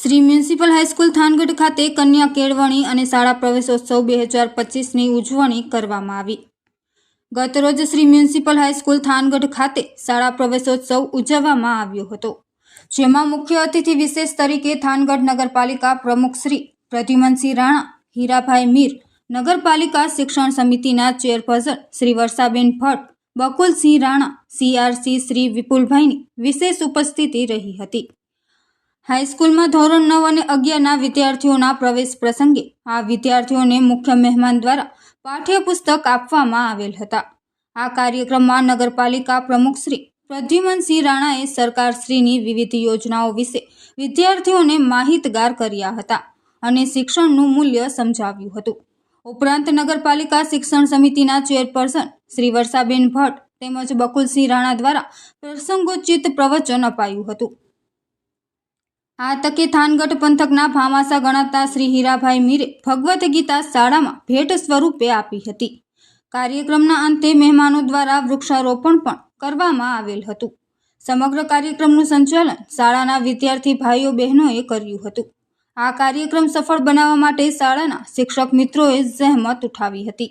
Shri municipal high school Thangadh ખાતે કન્યા કેળવણી અને શાળા પ્રવેશોત્સવ બે હજાર પચીસની ઉજવણી કરવામાં આવી. ગતરોજ શ્રી મ્યુનિસિપલ હાઈસ્કૂલ થાનગઢ ખાતે શાળા પ્રવેશોત્સવ ઉજવવામાં આવ્યો હતો, જેમાં મુખ્ય અતિથિ વિશેષ તરીકે થાનગઢ નગરપાલિકા પ્રમુખ શ્રી પ્રદ્યુમનસિંહ રાણા, હીરાભાઈ મીર, નગરપાલિકા શિક્ષણ સમિતિના ચેરપર્સન શ્રી વર્ષાબેન ભટ્ટ, બકુલસિંહ રાણા સીઆરસી શ્રી વિપુલભાઈની વિશેષ ઉપસ્થિતિ રહી હતી. હાઈસ્કૂલમાં ધોરણ નવ અને અગિયારના વિદ્યાર્થીઓના પ્રવેશ પ્રસંગે આ વિદ્યાર્થીઓને મુખ્ય મહેમાન દ્વારા પાઠ્યપુસ્તક આપવામાં આવેલ હતા. આ કાર્યક્રમમાં નગરપાલિકા પ્રમુખ શ્રી પ્રદ્યુમનસિંહ રાણાએ સરકારશ્રીની વિવિધ યોજનાઓ વિશે વિદ્યાર્થીઓને માહિતગાર કર્યા હતા અને શિક્ષણનું મૂલ્ય સમજાવ્યું હતું. ઉપરાંત નગરપાલિકા શિક્ષણ સમિતિના ચેરપર્સન શ્રી વર્ષાબેન ભટ્ટ તેમજ બકુલસિંહ રાણા દ્વારા પ્રસંગોચિત પ્રવચન અપાયું હતું. આ તકે થાનગઢ પંથકના ભામાસા ગણાતા શ્રી હીરાભાઈ મીરે ભગવદ્ ગીતા શાળામાં ભેટ સ્વરૂપે આપી હતી. કાર્યક્રમના અંતે મહેમાનો દ્વારા વૃક્ષારોપણ પણ કરવામાં આવેલ હતું. સમગ્ર કાર્યક્રમનું સંચાલન શાળાના વિદ્યાર્થી ભાઈઓ બહેનોએ કર્યું હતું. આ કાર્યક્રમ સફળ બનાવવા માટે શાળાના શિક્ષક મિત્રોએ જહેમત ઉઠાવી હતી.